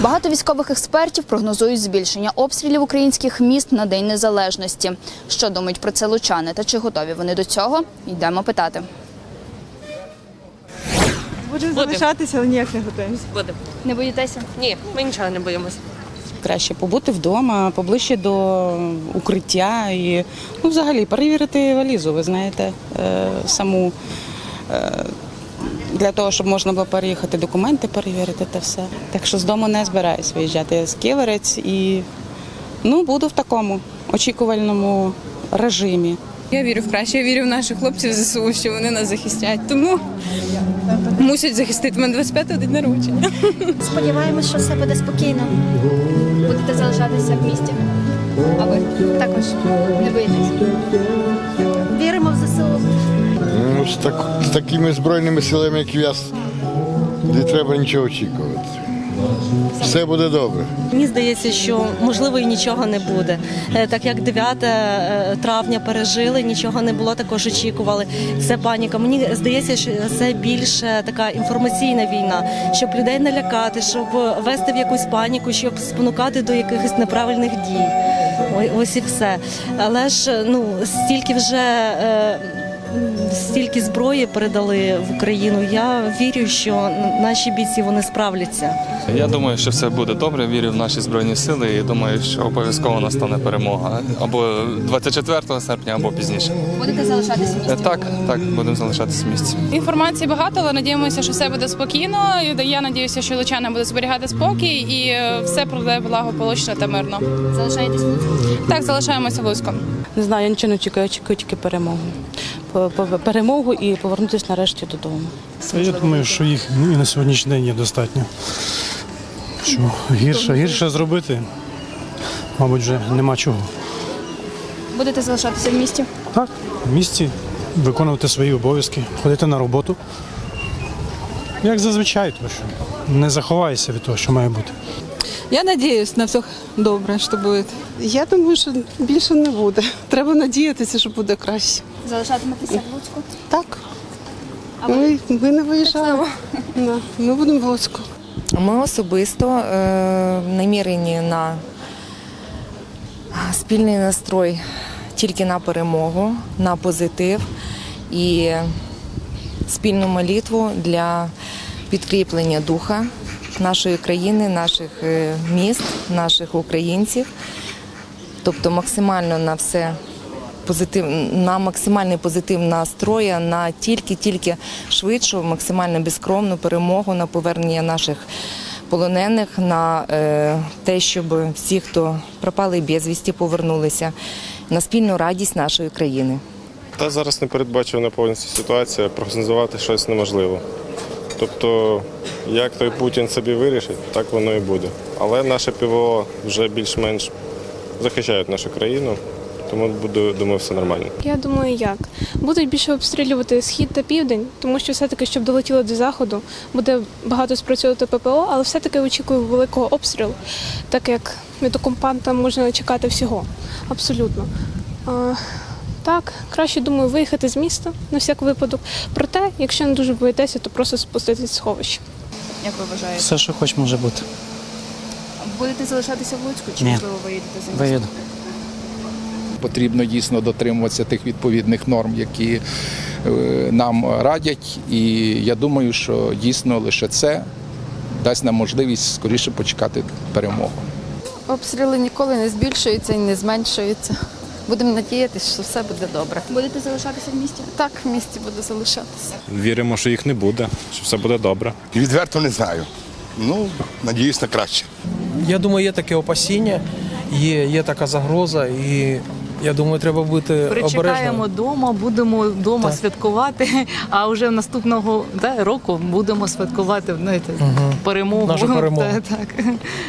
Багато військових експертів прогнозують збільшення обстрілів українських міст на День Незалежності. Що думають про це лучани та чи готові вони до цього? Йдемо питати. Будемо залишатися, але ніяк не готуємося. Будемо. Не боїтеся? Ні, ми нічого не боїмося. Краще побути вдома, поближче до укриття і ну, взагалі перевірити валізу, ви знаєте, е, саму е, для того, щоб можна було переїхати, документи перевірити та все. Так що з дому не збираюсь виїжджати. Я з Ківерець і ну, буду в такому очікувальному режимі. Я вірю в краще, я вірю в наших хлопців ЗСУ, що вони нас захистять. Тому мусять захистити мене 25-го день народження. Сподіваємось, що все буде спокійно. Будете залишатися в місті? А ви також не боїтеся? Так, з такими збройними силами, як я, не треба нічого очікувати. Все буде добре. Мені здається, що можливо і нічого не буде. Е, Так як 9 е, травня пережили, нічого не було, також очікували. Це паніка. Мені здається, що це більше така інформаційна війна, щоб людей налякати, щоб вести в якусь паніку, щоб спонукати до якихось неправильних дій. Ось і все. Але ж ну стільки вже. Стільки зброї передали в Україну. Я вірю, що наші бійці вони справляться. Я думаю, що все буде добре. Вірю в наші збройні сили і думаю, що обов'язково настане перемога або 24 серпня, або пізніше. Будете залишатися в місті? Так, так, будемо залишатися в місті. Інформації багато, але надіємося, що все буде спокійно. Я надіюся, що лучани буде зберігати спокій і е, все пройде благополучно та мирно. Залишаєтесь в Так, залишаємося в Луцьку. Не знаю, я нічого не чекаю, чекаю тільки перемогу. Перемогу і повернутися нарешті додому. Я думаю, що їх ну, і на сьогоднішній день є достатньо. Що гірше, гірше зробити, мабуть, вже нема чого. Будете залишатися в місті? Так, в місті виконувати свої обов'язки, ходити на роботу. Як зазвичай, то що не заховаєшся від того, що має бути. Я надіюсь на все добре, що буде. Я думаю, що більше не буде. Треба надіятися, що буде краще. Залишатиметеся в Луцьку? Так. А? Ми, ми не виїжджали. Да, Ми будемо в Луцьку. Ми особисто е, намірені на спільний настрой тільки на перемогу, на позитив і спільну молитву для підкріплення духа нашої країни, наших е, міст, наших українців. Тобто максимально на все позитив, на максимальний позитив настроя, на тільки-тільки швидшу, максимально безкровну перемогу на повернення наших полонених, на е, те, щоб всі, хто пропали безвісті, повернулися, на спільну радість нашої країни. Та зараз не передбачена повністю ситуація, прогнозувати щось неможливо. Тобто, як той Путін собі вирішить, так воно і буде. Але наше ПВО вже більш-менш захищають нашу країну, тому буде, думаю, все нормально. Я думаю, як будуть більше обстрілювати схід та південь, тому що все-таки, щоб долетіло до заходу, буде багато спрацьовувати ППО, але все-таки очікую великого обстрілу, так як від окупанта можна чекати всього. Абсолютно. А, так, краще думаю виїхати з міста на всяк випадок. Проте, якщо не дуже боїтеся, то просто спуститись з сховища. Як ви вважаєте? Все, що хоч може бути. Будете залишатися в Луцьку чи можливо виїдете за місто? Виїду. Потрібно дійсно дотримуватися тих відповідних норм, які е, нам радять. І я думаю, що дійсно лише це дасть нам можливість скоріше почекати перемогу. Обстріли ніколи не збільшуються і не зменшуються. Будемо надіятися, що все буде добре. Будете залишатися в місті? Так, в місті буду залишатися. Віримо, що їх не буде, що все буде добре. Відверто не знаю. Ну, надіюсь на краще. Я думаю, є таке опасіння, є, є така загроза, і я думаю, треба бути Причекаємо вдома, будемо вдома Так. святкувати. А вже наступного да, року будемо святкувати знаєте, перемогу. Нашу перемогу. Та- так.